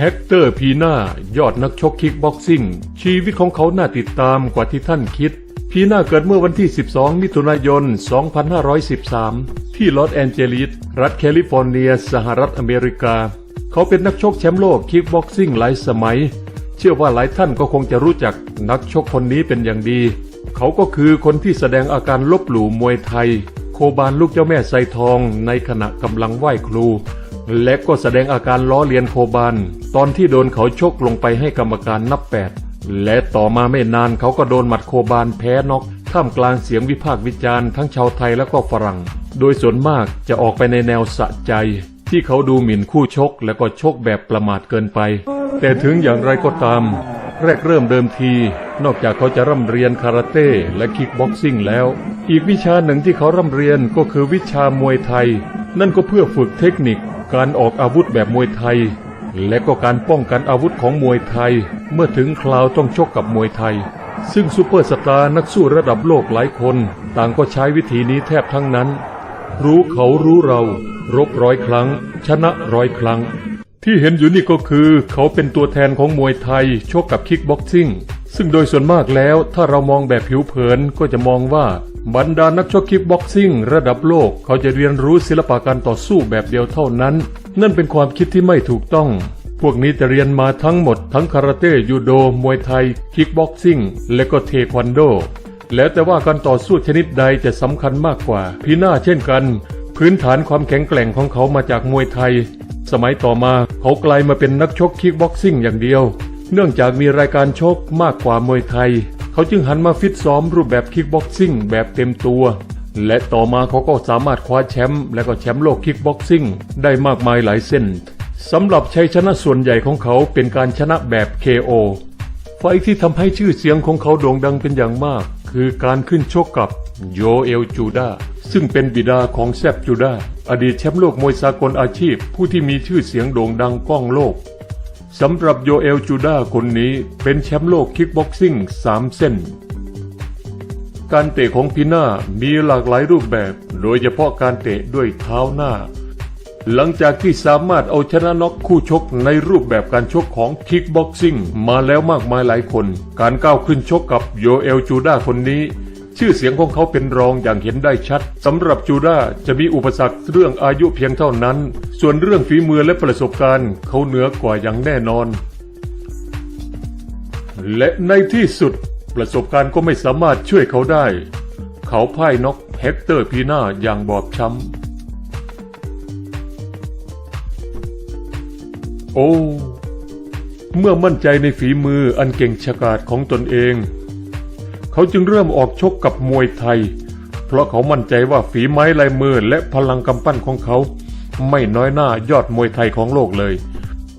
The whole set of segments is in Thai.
เฮกเตอร์พีน่ายอดนักชกคิกบ็อกซิ่ง ชีวิตของเขาน่าติดตามกว่าที่ท่านคิด พีน่าเกิดเมื่อวันที่ 12 มิถุนายน 2513 ที่ลอสแอนเจลิส รัฐแคลิฟอร์เนีย สหรัฐอเมริกา เขาเป็นนักชกแชมป์โลกคิกบ็อกซิ่งหลายสมัย เชื่อว่าหลายท่านก็คงจะรู้จักนักชกคนนี้เป็นอย่างดี เขาก็คือคนที่แสดงอาการลบหลู่มวยไทย โคบานลูกเจ้าแม่ไซทองในขณะกำลังไหว้ครู และก็แสดงอาการล้อเลียนโคบานตอนที่โดนเขาชกลงไปให้กรรมการนับแปดและต่อมาไม่นานเขาก็โดนหมัดโคบานแพ้น็อกท่ามกลางเสียงวิพากษ์วิจารณ์ทั้งชาวไทยและก็ฝรั่ง โดยส่วนมากจะออกไปในแนวสะใจ ที่เขาดูหมิ่นคู่ชกและก็ชกแบบประมาทเกินไป แต่ถึงอย่างไรก็ตาม แรกเริ่มเดิมที นอกจากเขาจะร่ำเรียนคาราเต้และคิกบ็อกซิ่งแล้ว อีกวิชาหนึ่งที่เขาร่ำเรียนก็คือวิชามวยไทย นั่นก็เพื่อฝึกเทคนิค การออกอาวุธแบบมวยไทย และก็การป้องกันอาวุธของมวยไทย เมื่อถึงคราวต้องชกกับมวยไทย ซึ่งซูเปอร์สตาร์นักสู้ระดับโลกหลายคน ต่างก็ใช้วิธีนี้แทบทั้งนั้น รู้เขารู้เรา รบร้อยครั้ง ชนะร้อยครั้ง ที่เห็นอยู่นี่ก็คือเขาเป็นตัวแทนของมวยไทยชกกับคิกบ็อกซิ่ง ซึ่งโดยส่วนมากแล้วถ้าเรามองแบบผิวเผินก็จะมองว่าบรรดานักชกคิกบ็อกซิ่งระดับโลกเขาจะเรียนรู้ศิลปะการต่อสู้แบบเดียวเท่านั้น นั่นเป็นความคิดที่ไม่ถูกต้อง พวกนี้จะเรียนมาทั้งหมด ทั้งคาราเต้ยูโด มวยไทย คิกบ็อกซิ่ง และก็เทควันโด แล้วแต่ว่าการต่อสู้ชนิดใดจะสำคัญมากกว่า พีน่าเช่นกัน พื้นฐานความแข็งแกร่งของเขามาจากมวยไทย สมัยต่อมาเขากลายมาเป็นนักชกคิกบ็อกซิ่งอย่างเดียว เนื่องจากมีรายการชกมากกว่ามวยไทย เขาจึงหันมาฟิตซ้อมรูปแบบคิกบ็อกซิ่งแบบเต็มตัว และต่อมาเขาก็สามารถคว้าแชมป์และก็แชมป์โลกคิกบ็อกซิ่งได้มากมายหลายเส้นสำหรับชัยชนะส่วนใหญ่ของเขาเป็นการชนะแบบ KO ไฟท์ที่ทำให้ชื่อเสียงของเขาโด่งดังเป็นอย่างมาก คือการขึ้นชกกับโยเอลจูดาซึ่งเป็นบิดาของแซบจูดาอดีตแชมป์โลกมวยสากลอาชีพ ผู้ที่มีชื่อเสียงโด่งดังก้องโลก สำหรับโยเอลจูดาคนนี้เป็นแชมป์โลกคิกบ็อกซิ่งสามเส้น การเตะของพีน่ามีหลากหลายรูปแบบ โดยเฉพาะการเตะด้วยเท้าหน้า หลังจากที่สามารถเอาชนะน็อกคู่ชกในรูปแบบการชกของคิกบ็อกซิ่งมาแล้วมากมายหลายคน การก้าวขึ้นชกกับโยเอลจูดาคนนี้ ชื่อเสียงของเขาเป็นรองอย่างเห็นได้ชัดสำหรับจูดาจะมีอุปสรรคเรื่องอายุเพียงเท่านั้น ส่วนเรื่องฝีมือและประสบการณ์เขาเหนือกว่าอย่างแน่นอน และในที่สุดประสบการณ์ก็ไม่สามารถช่วยเขาได้ เขาพ่ายน็อกเฮกเตอร์พีน่าอย่างบอบช้ำโอ้เมื่อมั่นใจในฝีมืออันเก่งฉกาจของตนเอง เขาจึงเริ่มออกชกกับมวยไทย เพราะเขามั่นใจว่าฝีไม้ลายมือและพลังกำปั้นของเขา ไม่น้อยหน้ายอดมวยไทยของโลกเลย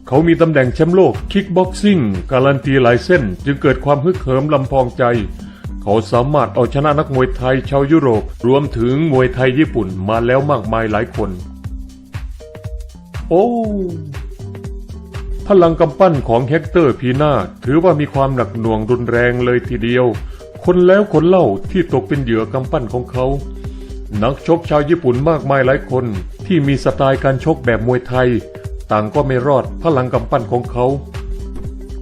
เขามีตำแหน่งแชมป์โลกคิกบ็อกซิ่งการันตีหลายเส้นจึงเกิดความฮึกเหิมลำพองใจ เขาสามารถเอาชนะนักมวยไทยชาวยุโรปรวมถึงมวยไทยญี่ปุ่นมาแล้วมากมายหลายคน โอ้พลังกำปั้นของเฮกเตอร์พีนาถือว่ามีความหนักหน่วงรุนแรงเลยทีเดียว คนแล้วคนเล่าที่ตกเป็นเหยื่อกำปั้นของเขา นักชกชาวญี่ปุ่นมากมายหลายคนที่มีสไตล์การชกแบบมวยไทย ต่างก็ไม่รอดพลังกำปั้นของเขา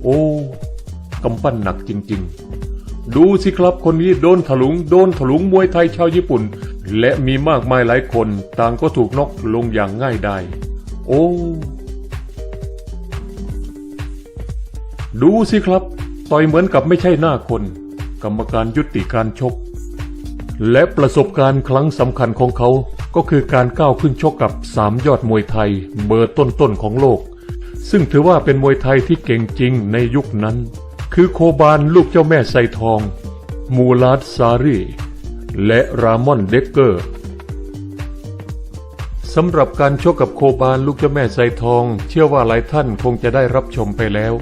โอ้กำปั้นหนักจริง ๆ ดูสิครับคนนี้โดนถลุง โดนถลุงมวยไทยชาวญี่ปุ่น และมีมากมายหลายคนต่างก็ถูกนอกลงอย่างง่ายดายโอ้ดูสิครับ ต่อยเหมือนกับไม่ใช่หน้าคน กรรมการยุติการชก และประสบการณ์ครั้งสำคัญของเขาก็คือการก้าวขึ้นชกกับสามยอดมวยไทยเบอร์ต้นๆของโลก ซึ่งถือว่าเป็นมวยไทยที่เก่งจริงในยุคนั้น คือโคบานลูกเจ้าแม่ไซทอง มูลาดซารีและรามอนเดกเกอร์สำหรับการชกกับโคบานลูกเจ้าแม่ไซทอง เชื่อว่าหลายท่านคงจะได้รับชมไปแล้ว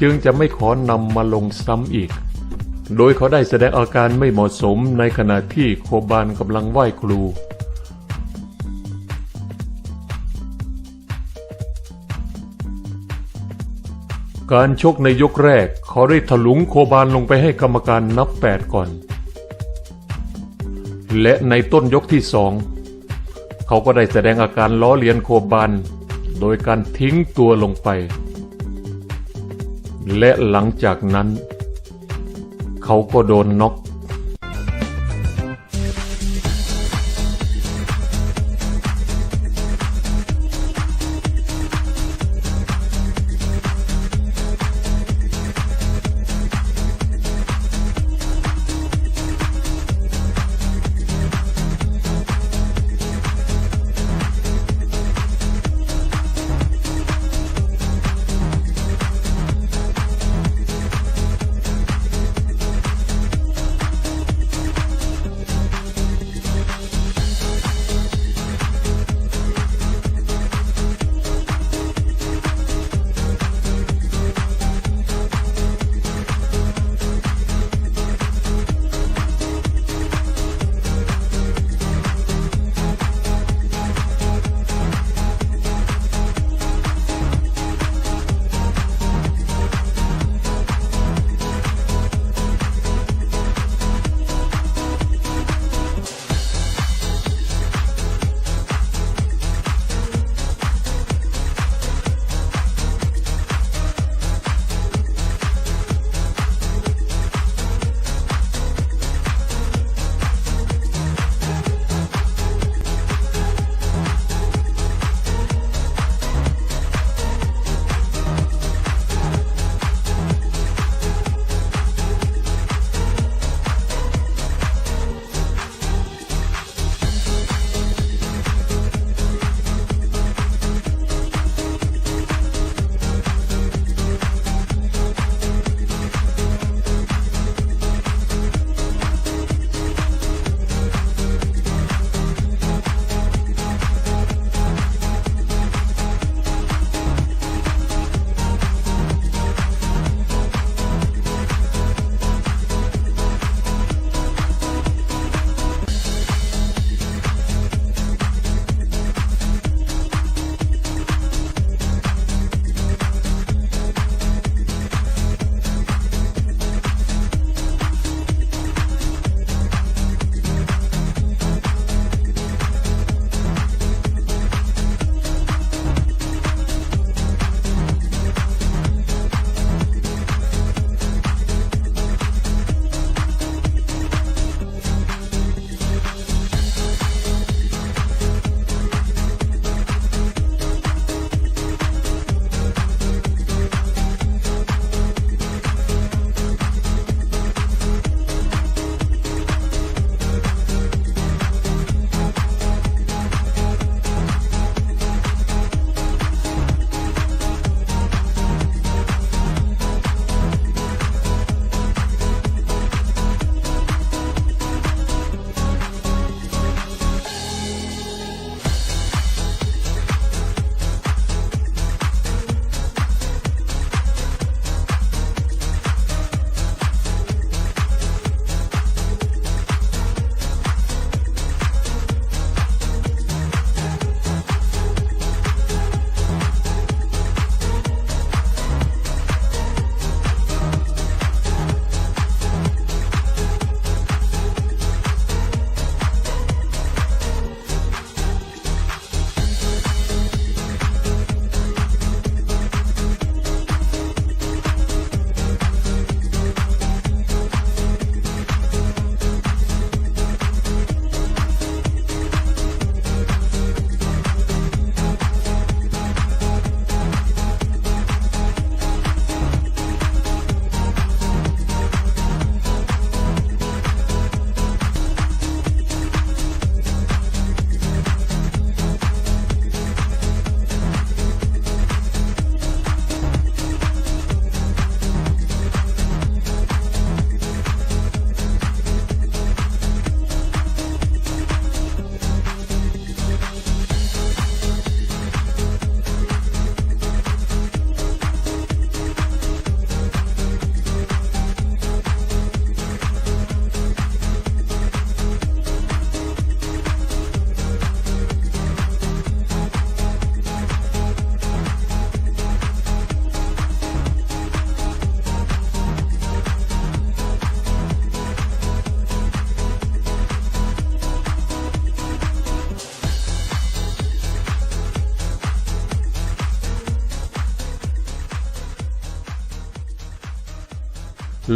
จึงจะไม่ขอนำมาลงซ้ำอีก โดยเขาได้แสดงอาการไม่เหมาะสมในขณะที่โคบานกำลังไหว้ครู การชกในยกแรก เขาได้ถลุงโคบานลงไปให้กรรมการนับแปดก่อน และในต้นยกที่สองเขาก็ได้แสดงอาการล้อเลียนโคบานโดยการทิ้งตัวลงไป และหลังจากนั้น เขาก็โดนน็อก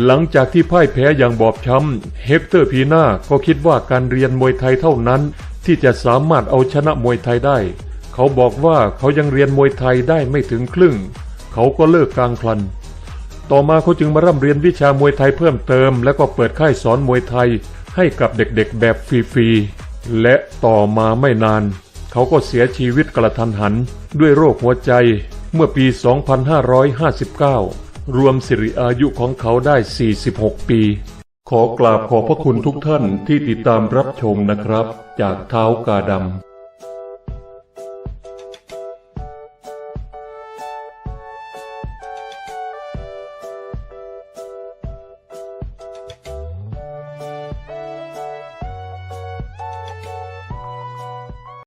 หลังจากที่พ่ายแพ้อย่างบอบช้ำ เฮกเตอร์พีนาก็คิดว่าการเรียนมวยไทยเท่านั้น ที่จะสามารถเอาชนะมวยไทยได้ เขาบอกว่าเขายังเรียนมวยไทยได้ไม่ถึงครึ่ง เขาก็เลิกกลางคัน ต่อมาเขาจึงมาร่ำเรียนวิชามวยไทยเพิ่มเติม แล้วก็เปิดค่ายสอนมวยไทยให้กับเด็กๆแบบฟรีๆ และต่อมาไม่นาน เขาก็เสียชีวิตกระทันหัน ด้วยโรคหัวใจเมื่อปี 2559 รวมสิริอายุของเขาได้ 46 ปี ขอกราบขอบพระคุณทุกท่านที่ติดตามรับชมนะครับ จากเท้ากาดำ